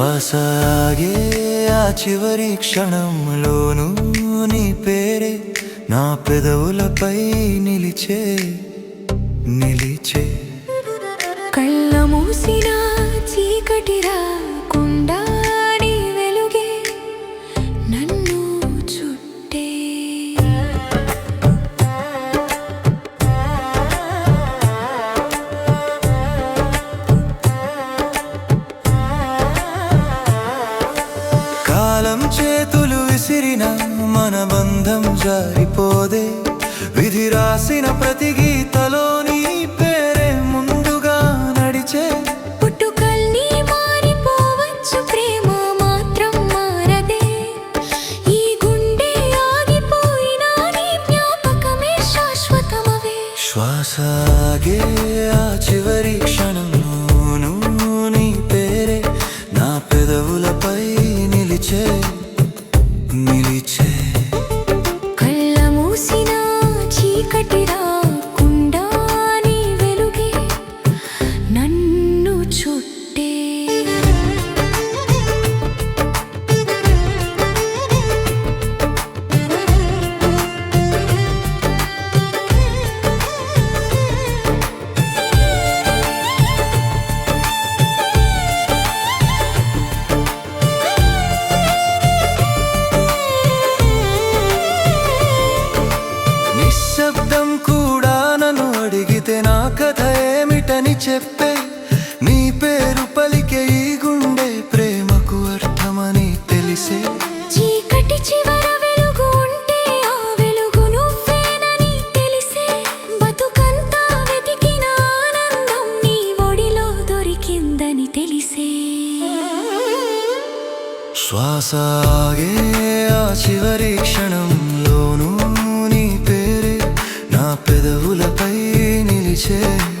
శ్వాస ఆ చివరి క్షణంలోను నీ పేరే. నా పెదవులపై నిలిచే నిలిచే. 切。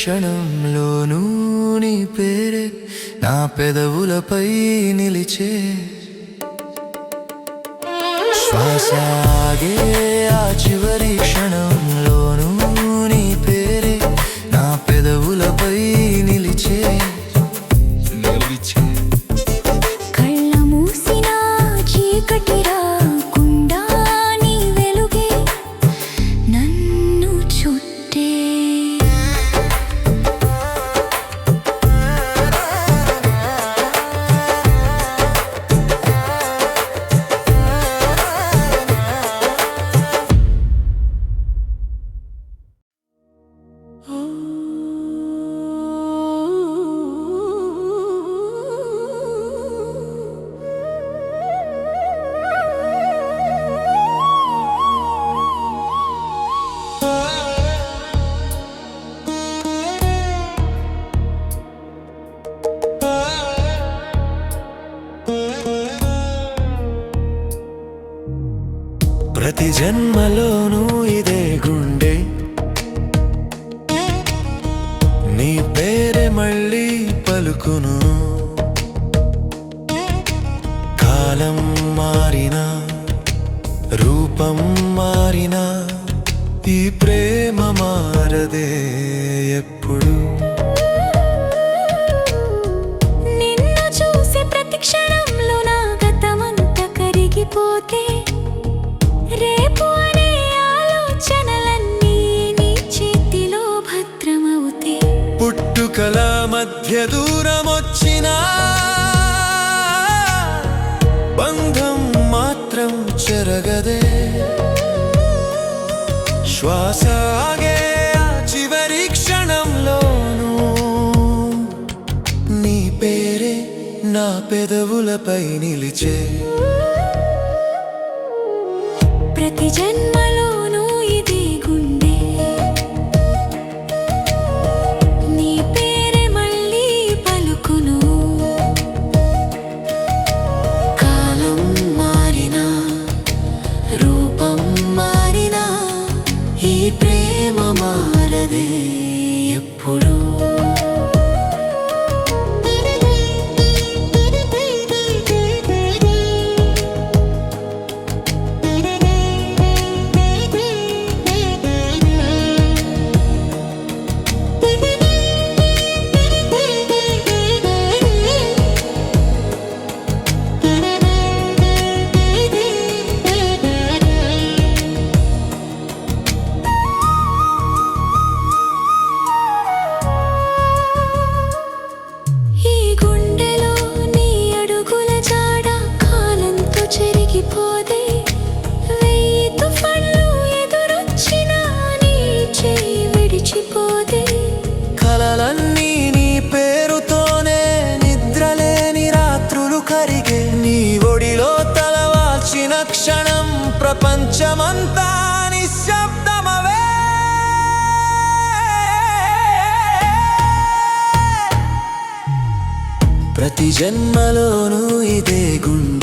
క్షణంలోనూ నీ పేరే నా పెదవులపై నిలిచే. శ్వాసాగే ఆ చివరి క్షణంలోనూ నీ పేరే నా పెదవులపై నిలిచే. జన్మలో మధ్య దూరం వచ్చినా బంధం మాత్రం చెరగదే. శ్వాస ఆగే ఆ చివరి క్షణంలోనూ నీ పేరే నా పెదవులపై నిలిచే. ప్రతి జన్మలో చెరిగిపోదే వెయ్యి తుఫాన్లు ఎదురొచ్చినా నీ చేయి విడిచిపోదే కలలన్నీ నీ పేరుతోనే నిద్రలేని రాత్రులు కరిగే. నీ ఒడిలో తలవాల్చిన క్షణం ప్రపంచమంతా నిశ్శబ్దమవే. ప్రతి జన్మలోనూ ఇదే గుండె.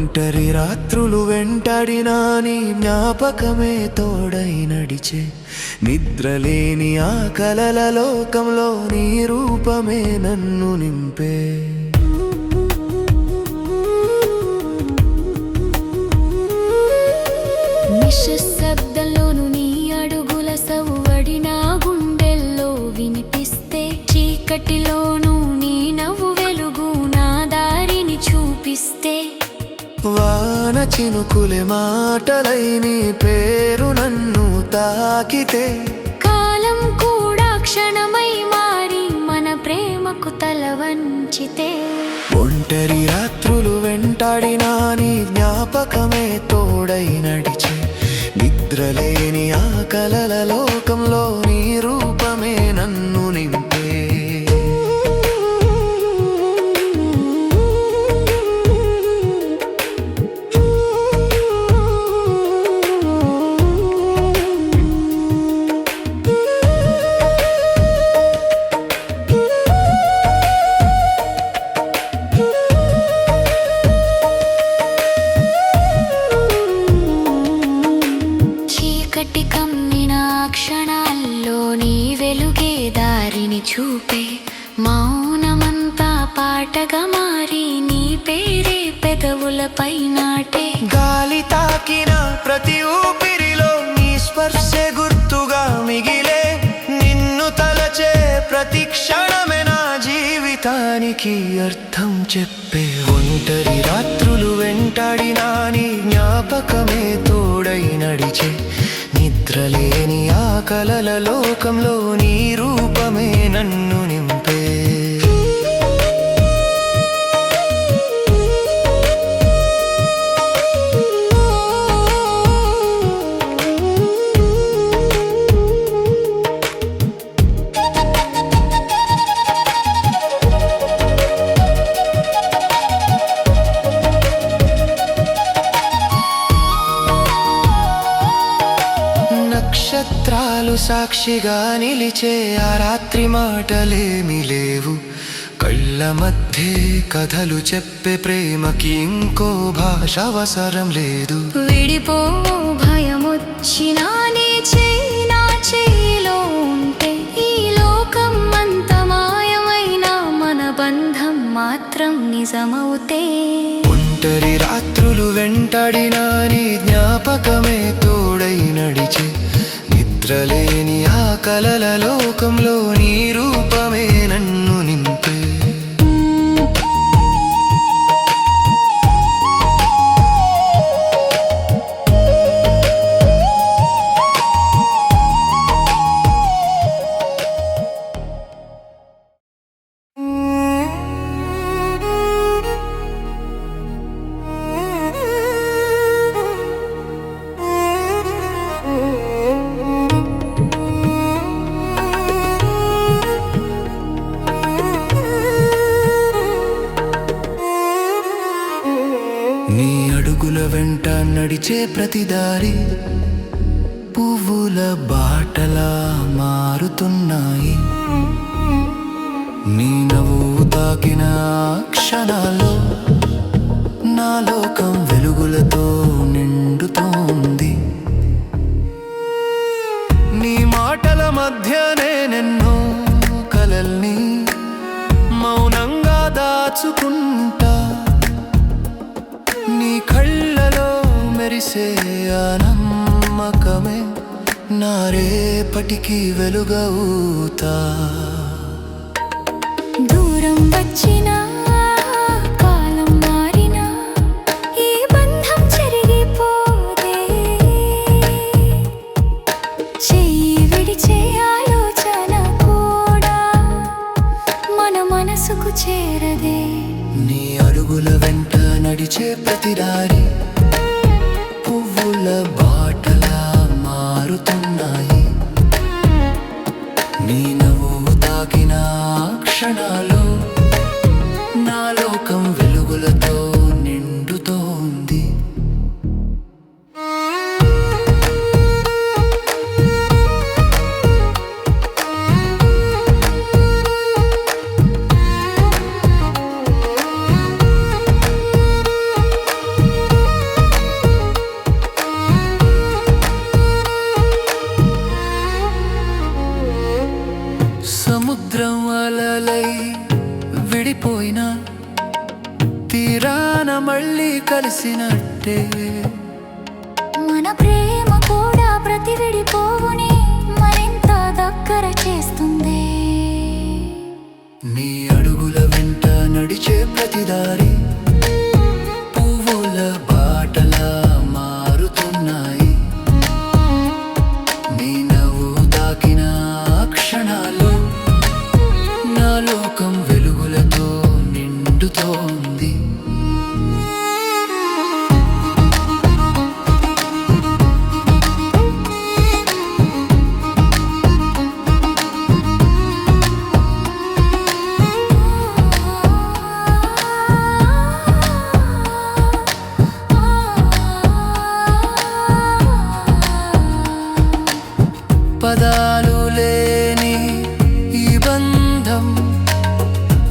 ఒంటరి రాత్రులు వెంటాడినా నీ జ్ఞాపకమే తోడై నడిచే. నిద్రలేని ఆ కలల లోకంలో నీ రూపమే నన్ను నింపే. నిశ్శబ్దంలోను నీ అడుగుల సవ్వడి నా గుండెల్లో వినిపిస్తే చీకటిలో చినుకులే మాటలై నీ పేరు నన్ను తాకితే. కాలం కూడా క్షణమై మారి మన ప్రేమకు తల వంచితే. ఒంటరి రాత్రులు వెంటాడినా నీ జ్ఞాపకమే తోడై నడిచే. నిద్రలేని ఆ కలల కుట్టి కమ్మిన క్షణాల్లో నీ వెలుగే దారిని చూపే మౌనమంతా పాటగా మారి నీ పేరే పెదవులపై నాటే. గాలి తాకిన ప్రతి ఊపిరిలో నీ స్పర్శ గుర్తుగా మిగిలే. నిన్ను తలచే ప్రతి క్షణమే నా జీవితానికి అర్థం చెప్పే. ఒంటరి రాత్రులు వెంటాడినా నీ జ్ఞాపకమే తోడై నడిచే. కలల లోకంలో నీ రూపమే నన్ను సాక్షిగా నిలిచే ఆ రాత్రి మాటలేమి లేవు. కళ్ళ మధ్య కథలు చెప్పే ప్రేమకి ఇంకో భాష అవసరం లేదు. విడిపో భయమొచ్చినా నీ చేయి నా చేయిలో ఉంటే ఈ లోకం అంత మాయమైన మన బంధం మాత్రం నిజమవుతే. ఒంటరి రాత్రులు వెంటాడినా నీ జ్ఞాపకమే తోడై నడిచే నిద్రలేని ఆ కలల లోకంలో నీ రూపమే నన్ను నింపే. వెంట నడిచే ప్రతిదారి పువ్వుల బాటలా మారుతున్నాయి. నీ నవ్వు తాకిన క్షణాల్లో నా లోకం వెలుగులతో నిండుతోంది. నీ మాటల మధ్యనే నిన్ను కలల్ని మౌనంగా దాచుకుంటా ఆ నమ్మకమే నా రేపటికి వెలుగవుతా. దూరం వచ్చినా కాలం మారినా ఈ బంధం చెరిగిపోదే చెయ్యి విడిచే ఆలోచన కూడా మన మనసుకు చేరదే. నీ అడుగుల వెంట నడిచే ప్రతి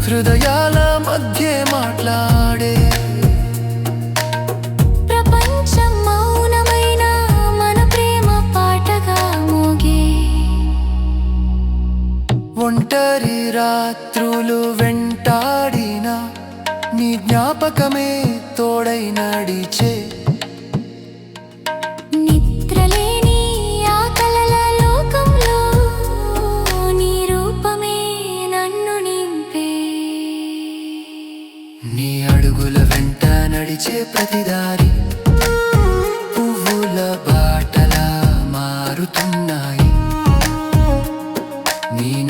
హృదయాల మధ్య మాట్లాడే. ప్రపంచం మౌనమైన మన ప్రేమ ఒంటరి రాత్రులు వెంటాడిన నీ జ్ఞాపకమే తోడై నడిచే పిలిచే ప్రతిదారి పువ్వుల బాటలా మారుతున్నాయి. నేను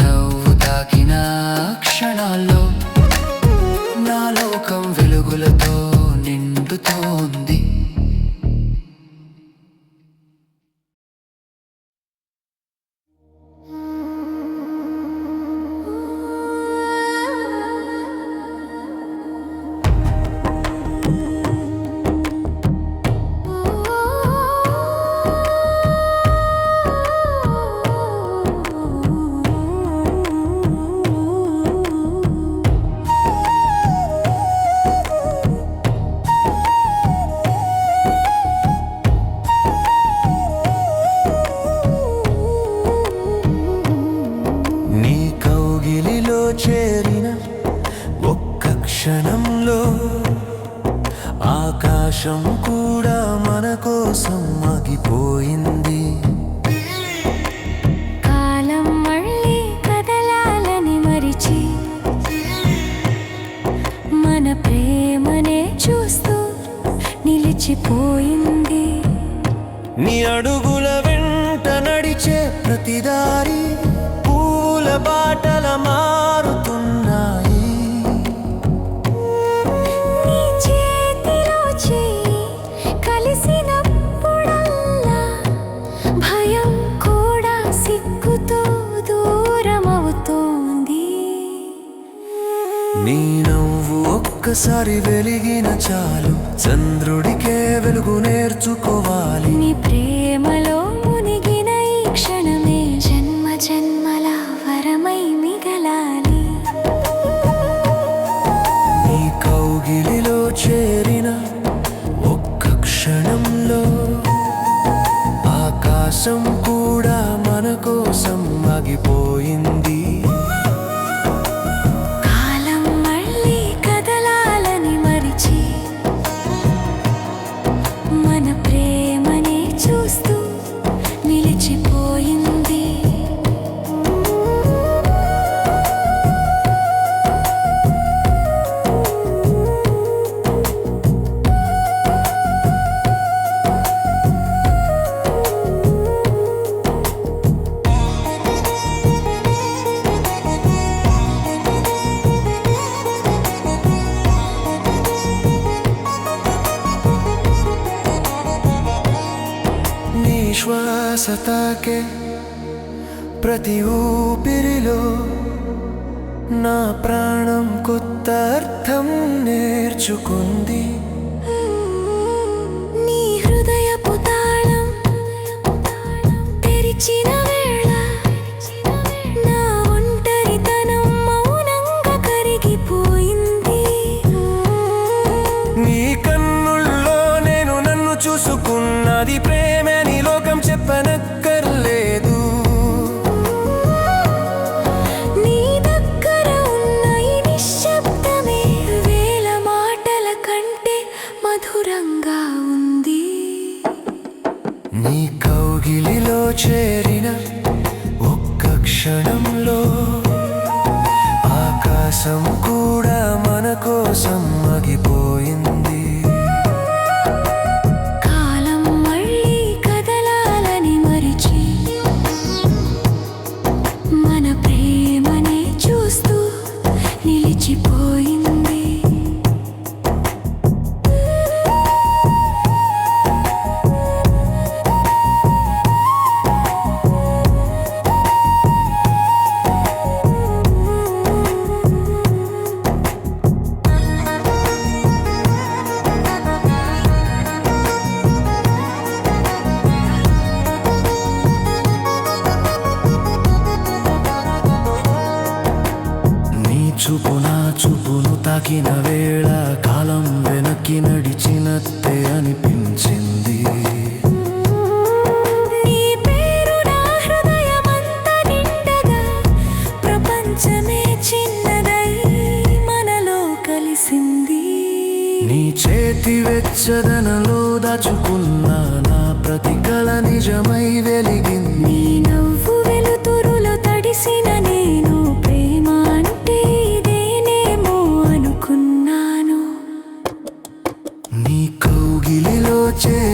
ఒక్కసారి వెలిగిన చాలు. చంద్రుడికే వెలుగు నేర్చుకోవాలి. నీ ప్రే నా ప్రాణం కొత్త అర్థం నేర్చుకుంది. నీ హృదయ పుతాళం తెరిచిన క్షణంలో ఆకాశం కూడా మన కోసం మగిపో looking around. noche.